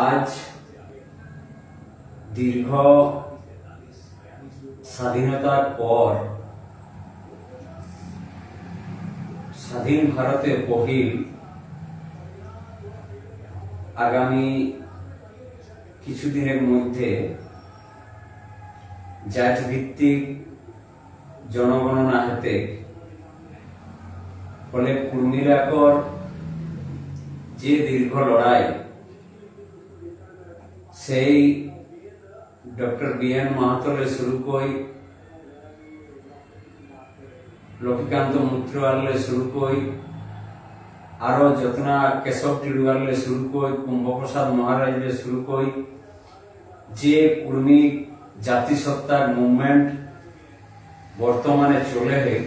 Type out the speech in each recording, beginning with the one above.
আজ দীর্ঘ স্বাধীনতার পর স্বাধীন ভারতে পহিল আগামী কিছুদিনের মধ্যে জাত ভিত্তিক জনগণনা হাতে ফলে কুর্মিলাকর যে দীর্ঘ লড়াই সেই ডক্টর বি এন মাহাতলে শুরু কই লক্ষ্মীকান্ত মুত্রওয়ালে শুরু কই আরও যতনা কেশব টিডুয়ালে শুরু কই কুম্ভপ্রসাদ মহারাজলে শুরু কই যে কুর্মী জাতিসত্তার মুভমেন্ট বর্তমানে চলে হে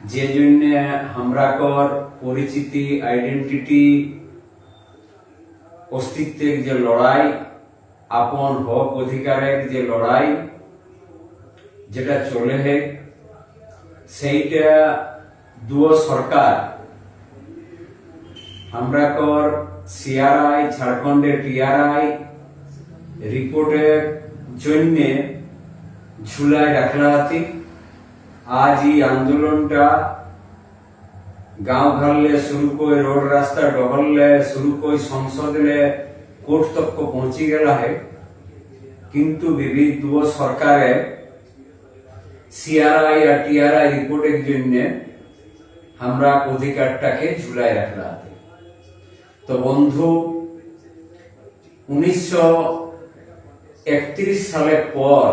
যে জন্য হামরাকর পরিচিতি আইডেন্টিটি অস্তিত্বের যে লড়াই, আপন হক অধিকারের যে লড়াই, যেটা চলে হে, সেইটা দুও সরকার, আমরাকর সিআরআই, ঝাড়খণ্ডের টিআরআই রিপোর্টের জন্য ঝুলায় রাখলা হাতি আজ এই আন্দোলনটা গাঁও ঘরলে শুরু করে রোড রাস্তা ডহললে শুরু করে সংসদলে কোর্ট তক পৌঁছি গেলা হে কিন্তু বিবিধ দুও সরকারে সিআরআই আর টিআরআই রিপোর্টের জন্য আমরা অধিকারটাকে ঝুলাই রাখলা হাতে তো বন্ধু উনিশশো একত্রিশ সালের পর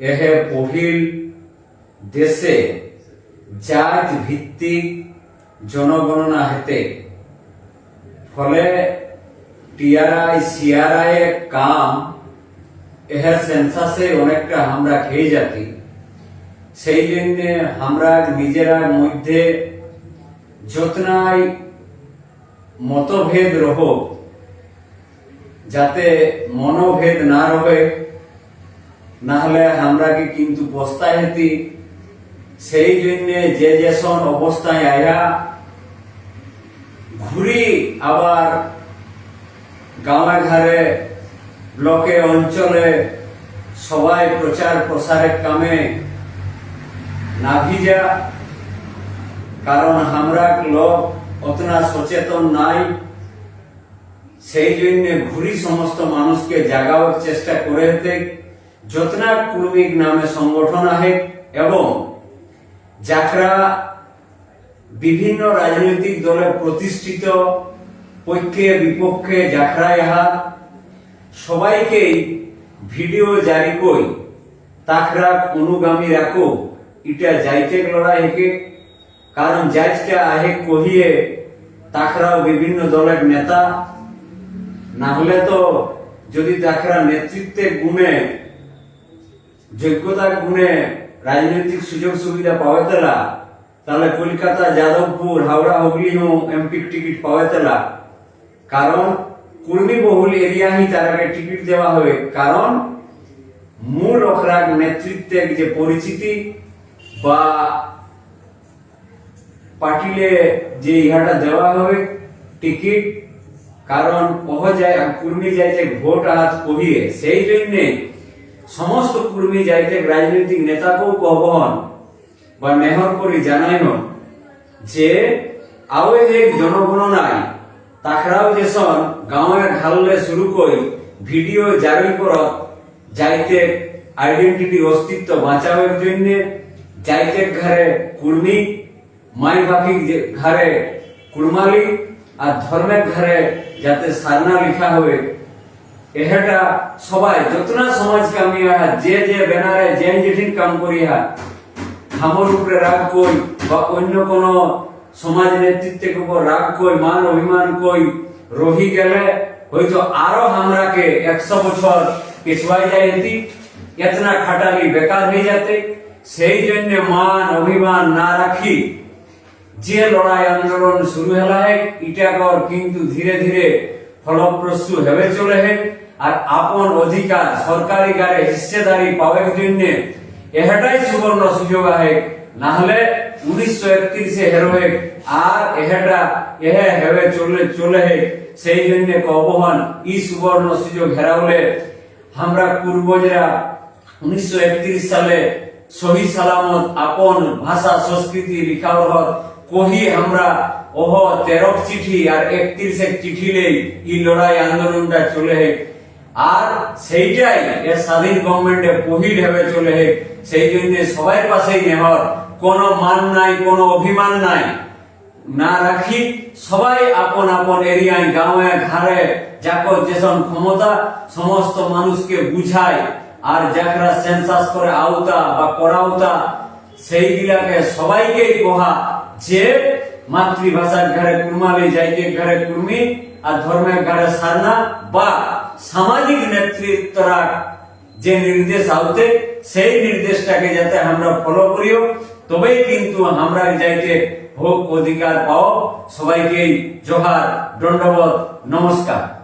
এহে পহিল দেশে জাত ভিত্তিক জনগণনা হেতে। ফলে টিআরআই, সিআরআই এর কাম, এহের সেন্সাসে অনেকটা আমরা খেয়ে যাতি। সেই জন্য আমরা নিজেরা মধ্যে যতনাই মতভেদ রহ, যাতে মনোভেদ না রহে না হলে আমরা কি কিন্তু পস্তায় হেতি সেই জন্য যে যেসন অবস্থায় আয়া, ঘুরি আবার গাঁয়ে ঘরে ব্লকে অঞ্চলে সবাই প্রচার প্রসারের কামে না ভিজা। কারণ আমরা লোক, অতনা সচেতন নাই। সেই জন্য ঘুরি সমস্ত মানুষকে জাগাবার চেষ্টা করে যতনা কুর্মিক নামে সংগঠন আহে এবং যাকরা বিভিন্ন রাজনৈতিক দলে প্রতিষ্ঠিত, পক্ষে বিপক্ষে যাকরা ইহা সবাইকেই ভিডিও জারি কই, তাকরা অনুগামী রাখো, ইটা যাইতে লড়াই হেকে। কারণ যাইটা আহে কহিয়ে তাকরাও বিভিন্ন দলের নেতা। না হলে তো যদি তাকরা নেতৃত্বে গুণে, যোগ্যতার গুণে রাজনৈতিক সুযোগ সুবিধা পাওয়া তেলা তাহলে কলকাতা, যাদবপুর, হাওড়া হুগলি এমপি টিকিট পাওয়াতেলা কারণ কুর্মী বহুল এরিয়া হি তারাকে টিকিট দেওয়া হবে। কারণ, মূল অখরাগ নেতৃত্বের যে পরিচিতি বা পাটিলে যে ইহাটা দেওয়া হবে, টিকিট, কারণ কহ যায় কুর্মী যাইতে ভোট হাত কহিয়ে সেই জন্যে সমস্ত কুর্মী যাইতে রাজনৈতিক নেতাকেও কহন বা মেহর করে জানাইন যে আওয়েগ জনগণনায় তাকরাও যেসন গাঁয়ে ঘাললে শুরু করি ভিডিও জারি করত যাইতে আইডেন্টিটি অস্তিত্ব বাঁচাবার জন্য যাইতে ঘরে কুর্মী মাই বাকি ঘরে কুরমালি আর ধর্মের ঘরে যাতে সারনা লেখা হবে এহেটা সবাই, যতনা সমাজ কামি আহা যে যে ব্যানারে, যে যেঠিন কাম করি আহা হামর উপরে রাগ কই, বা অন্য কোন সমাজ নেতৃত্বের উপর রাগ কই, মান অভিমান কই, রহি গেলে হয়তো আরও আমরাকে একশো বছর পিছুয়াই যাই যেতি এতনা খাটালি বেকার হয়ে যেতে, সেই জন্য মান অভিমান না রাখি। যে লড়াই আন্দোলন শুরু হেলা হে ইটাকর কিন্তু ধীরে ধীরে ফলপ্রসূ হবে চলে হে আর আপন অধিকার সরকারি গারে হিস্সেদারি, পাওয়ার জন্য এটাই সুবর্ণ সুযোগ আহে। না হলে উনিশশো একত্রিশে হেরোয়ে আর এহেটা এহে হেবে চলে চলে হে। সেই জন্য কবহন ই সুবর্ণ সুযোগ হেরাউলে আমরা পূর্বজরা উনিশশো একত্রিশ সালে সহি সালামত আপন ভাষা সংস্কৃতি লিখাওর হত কহি আমরা ওহ, তেরক চিঠি আর একত্রিশ এক চিঠি লেই ই লড়াই আন্দোলনটা চলে হে। আর সেইটাই এ স্বাধীন গভর্নমেন্টে পহিল হবে চলে হে, সেই জন্য সবাই পাশেই নেহর। কোনো মান নাই, কোনো অভিমান নাই। না রাখি, সবাই আপন আপন এরিয়ায় গাঁয়ে ঘরে যাকর যেসব ক্ষমতা, সমস্ত মানুষকে বুঝায়। আর যাকরা সেন্সাস করে আওতা বা করাওতা সেইগুলাকে সবাইকেই কহা যে মাতৃভাষার ঘরে কুর্মালি, যাইকে ঘরে কুর্মি, আর ধর্মের ঘরে সারনা, বা সামাজিক নেতৃত্বরা যে নির্দেশ আউতে সেই নির্দেশটাকে যাতে আমরা ফলো করিও। তবেই কিন্তু আমরা যাইতে ভোগ অধিকার পাও। সবাইকে জোহার, দণ্ডবোধ, নমস্কার।